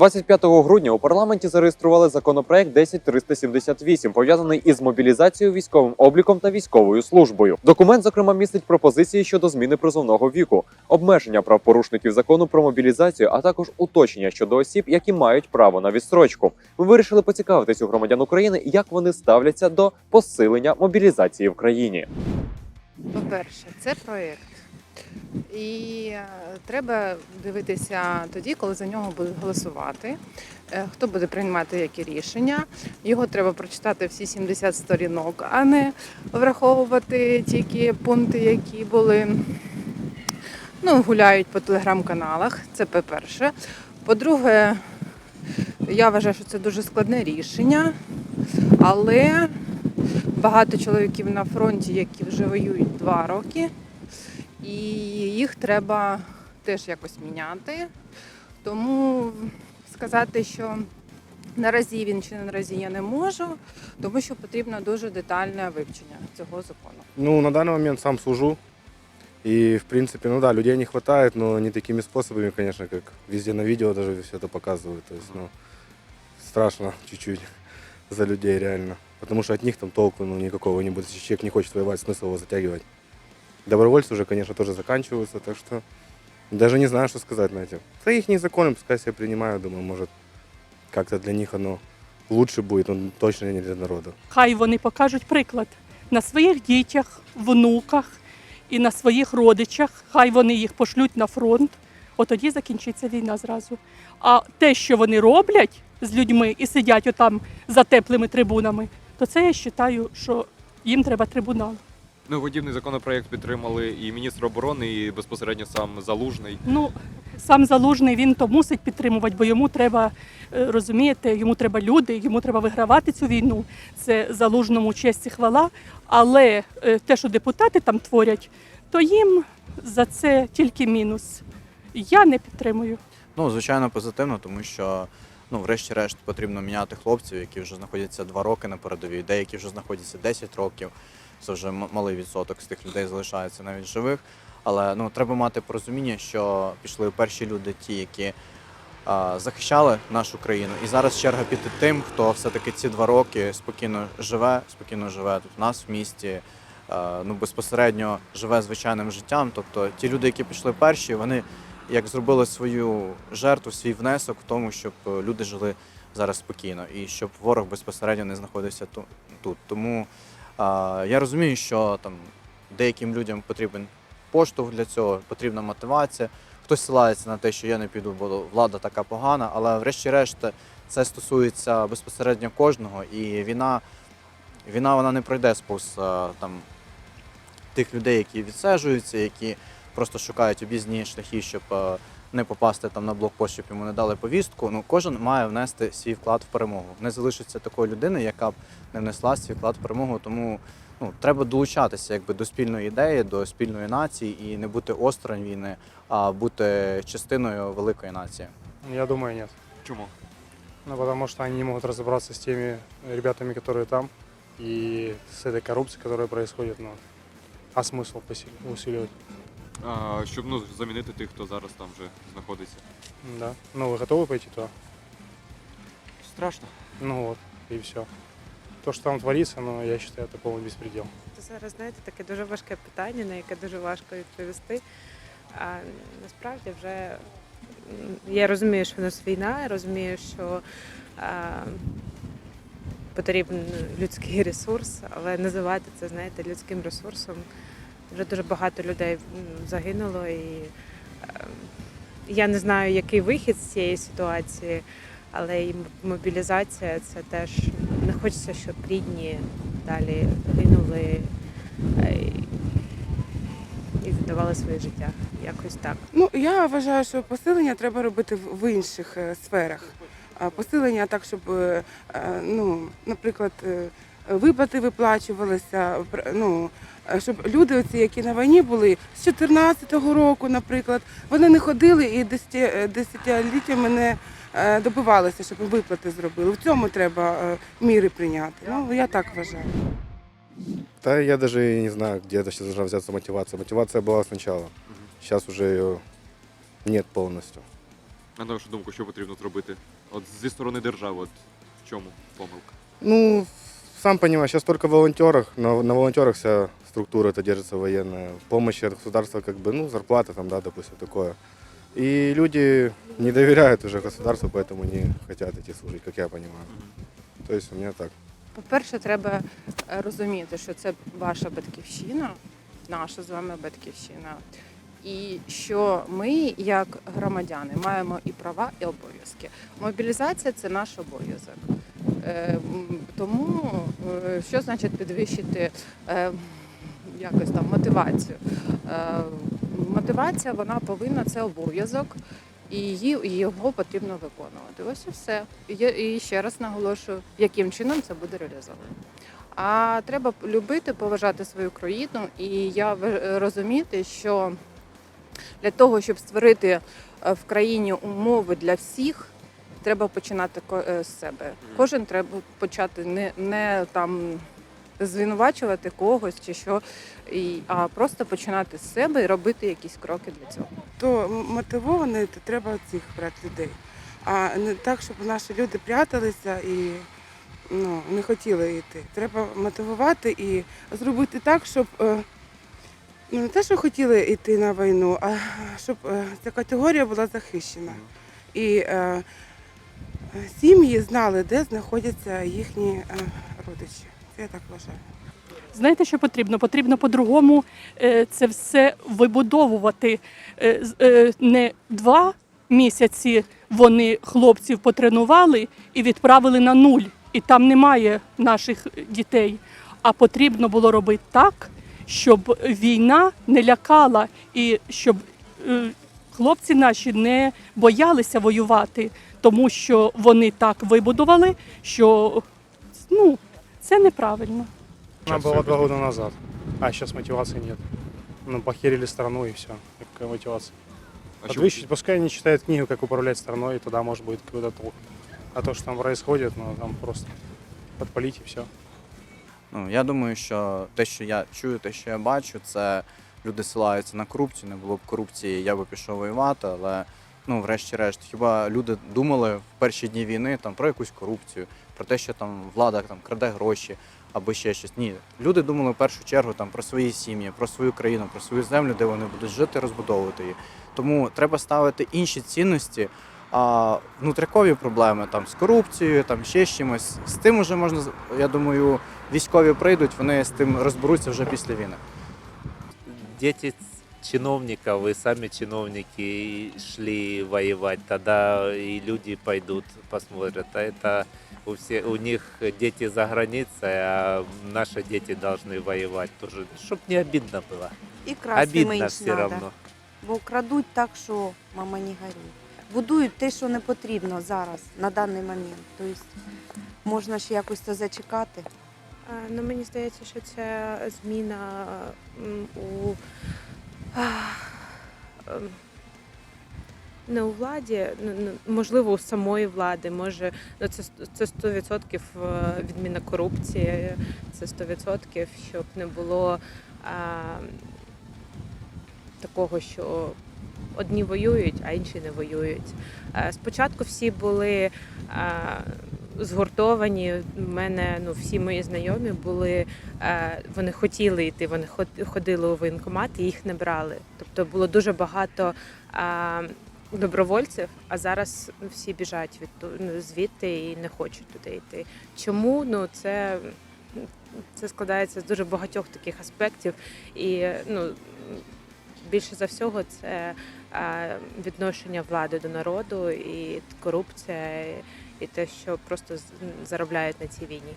25 грудня у парламенті зареєстрували законопроект 10378, пов'язаний із мобілізацією, військовим обліком та військовою службою. Документ, зокрема, містить пропозиції щодо зміни призовного віку, обмеження прав порушників закону про мобілізацію, а також уточнення щодо осіб, які мають право на відстрочку. Ми вирішили поцікавитись у громадян України, як вони ставляться до посилення мобілізації в країні. По-перше, це проєкт. І е, треба дивитися тоді, коли за нього будуть голосувати. Е, Хто буде приймати які рішення. Його треба прочитати всі 70 сторінок, а не враховувати тільки пункти, які були ну, гуляють по телеграм-каналах. Це по-перше. По-друге, я вважаю, що це дуже складне рішення, але багато чоловіків на фронті, які вже воюють два роки, і їх треба теж якось міняти. Тому сказати, що наразі він чи не наразі я не можу, тому що потрібно дуже детальне вивчення цього закону. Ну, на данный момент сам служу. И, в принципе, ну да, людей не хватает, но не такими способами, конечно, как везде на видео даже все это показывают. То есть, ну, страшно чуть-чуть за людей реально. Потому что от них там толку ну, никакого не будет. Если человек не хочет воевать, смысл его затягивать. Добровольцы уже, конечно, тоже заканчиваются, так что даже не знаю, что сказать на это. Это их законы, пускай себе принимают, думаю, может, как-то для них оно лучше будет, но точно не для народа. Хай вони покажуть приклад на своїх дітях, внуках і на своїх родичах. Хай вони їх пошлють на фронт. От тоді закінчиться війна зразу. А те, що вони роблять з людьми і сидять отам за теплими трибунами, то це я вважаю, що їм треба трибунал. Ну, подібний законопроект підтримали і міністр оборони, і безпосередньо сам залужний. Ну, сам залужний він то мусить підтримувати, бо йому треба е, розумієте, йому треба люди, йому треба вигравати цю війну. Це залужному честь і хвала. Але е, те, що депутати там творять, то їм за це тільки мінус. Я не підтримую. Ну, звичайно, позитивно, тому що ну, врешті-решт потрібно міняти хлопців, які вже знаходяться два роки на передовій, деякі вже знаходяться 10 років. Це вже малий відсоток з тих людей залишається навіть живих. Але ну, треба мати порозуміння, що пішли перші люди, ті, які а, захищали нашу країну. І зараз черга піти тим, хто все-таки ці два роки спокійно живе, спокійно живе тут в нас в місті. Ну, безпосередньо живе звичайним життям. Тобто ті люди, які пішли перші, вони як зробили свою жертву, свій внесок в тому, щоб е, люди жили зараз спокійно і щоб ворог безпосередньо не знаходився ту- тут. Тому я розумію, що там деяким людям потрібен поштовх для цього, потрібна мотивація. Хтось силається на те, що я не піду, бо влада така погана, але врешті-решт це стосується безпосередньо кожного, і війна, війна вона не пройде сповз е, там тих людей, які відсежуються, які просто шукають об'їзні шляхи, щоб е, не попасти там на блокпост, щоб йому не дали повістку. Ну кожен має внести свій вклад в перемогу. Не залишиться такої людини, яка б не внесла свій вклад в перемогу. Тому ну треба долучатися якби до спільної ідеї, до спільної нації і не бути осторонь війни, а бути частиною великої нації. Я думаю, нет. Чому? Ну, потому что они не могут разобраться с теми ребятами, которые там, и с этой коррупцией, которая происходит. Ну, а смысл посили- усиливать? А, щоб ну, замінити тих, хто зараз там вже знаходиться. Да. Ну, вы готовы пойти туда? Страшно. Ну вот, и все. То, что там творится, ну, я считаю, это полный беспредел. Це зараз, знаєте, таке дуже важке питання, на яке дуже важко відповісти. А насправді вже м, я розумію, що в нас війна, я розумію, що а, потрібен людський ресурс, але називати це, знаєте, людським ресурсом. вже дуже багато людей загинуло, і е, я не знаю, який вихід з цієї ситуації, але і мобілізація це теж не хочеться, щоб рідні далі гинули е, і віддавали своє життя. Якось так. Ну я вважаю, що посилення треба робити в інших е, сферах. Посилення так, щоб, е, ну, наприклад, виплати виплачувалися, ну, щоб люди, оці, які на війні були з 14-го року, наприклад, вони не ходили і е, десятиліттями не е, добивалися, щоб виплати зробили. В цьому треба е, міри прийняти. Ну я так вважаю. Да я даже и не знаю, где это сейчас должна взяться мотивация. Мотивация была сначала. Сейчас уже ее нет полностью. На вашу думку, що потрібно зробити? От зі сторони держави, от в чому помилка? Ну, сам понимаешь, сейчас только в волонтерах, на, на волонтерах вся структура это держится военная. Помощи от государства, как бы, ну, зарплата там, да, допустим, такое. И люди не доверяют уже государству, поэтому не хотят идти служить, как я понимаю. То есть у меня так. По-перше, треба е, розуміти, що це ваша батьківщина, наша з вами батьківщина. І що ми, як громадяни, маємо і права, і обов'язки. Мобілізація це наш обов'язок. Е, Тому е, що значить підвищити е, якось там мотивацію? Мотивація вона повинна це обов'язок, і її його потрібно виконувати. Ось і все. І ще раз наголошую, яким чином це буде реалізовано. А треба любити, поважати свою країну, і я розуміти, що для того, щоб створити в країні умови для всіх, треба починати е, з себе. Кожен треба почати не, не там звинувачувати когось чи що, і, а просто починати з себе і робити якісь кроки для цього. То мотивований, то треба цих брати людей. А не так, щоб наші люди пряталися і ну, не хотіли йти. Треба мотивувати і зробити так, щоб е, ну, не те, що хотіли йти на війну, а щоб е, ця категорія була захищена. І сім'ї знали, де знаходяться їхні е, родичі. Це я так вважаю. Знаєте, що потрібно? Потрібно по-другому е, це все вибудовувати. Е, Не два місяці вони хлопців потренували і відправили на нуль, і там немає наших дітей. А потрібно було робити так, щоб війна не лякала і щоб хлопці наші не боялися воювати, тому що вони так вибудували, що ну, це неправильно. Она Сейчас была всё два года назад, а сейчас мотивации нет. Ну, похерили страну и все. Какая мотивация? А що Подвыщить, пускай они читают книгу, как управлять страной, и тогда, может, будет какой-то толк. А то, что там происходит, ну, там просто подпалить и все. Ну, я думаю, що те, що я чую, те, що я бачу, це люди силаються на корупцію. Не було б корупції, я би пішов воювати, але ну, врешті-решт, хіба люди думали в перші дні війни там про якусь корупцію, про те, що там влада там краде гроші або ще щось. Ні, люди думали в першу чергу там про свої сім'ї, про свою країну, про свою землю, де вони будуть жити, розбудовувати її. Тому треба ставити інші цінності. А внутрікові проблеми там з корупцією, там ще з чимось. З тим уже можна, я думаю, військові прийдуть, вони з тим розберуться вже після війни. дети чиновников и сами чиновники шли воевать, тогда и люди пойдут, посмотрят. А это у, все, у них дети за границей, а наши дети должны воевать тоже, чтобы не обидно было. І красти обидно менш все надо. равно. Бо крадуть так, що мама не горюй. Будують те, що не потрібно зараз, на даний момент. Тобто можна ще якось це зачекати. А, Ну, мені здається, що це зміна м, у ах, ем, не у владі, ну, ну, можливо, у самої влади. Може, ну це с- це 100% е, відміна корупції, це 100%, щоб не було а, такого, що одні воюють, а інші не воюють. Е, Спочатку всі були а, згуртовані. У мене ну, всі мої знайомі були, е, вони хотіли йти, вони ход- ходили у воєнкомат і їх не брали. Тобто було дуже багато добровольців, а зараз всі біжать від ну, звідти і не хочуть туди йти. Чому? Ну це, це складається з дуже багатьох таких аспектів. І ну, більше за всього це відношення влади до народу і корупція, і те, що просто заробляють на цій війні.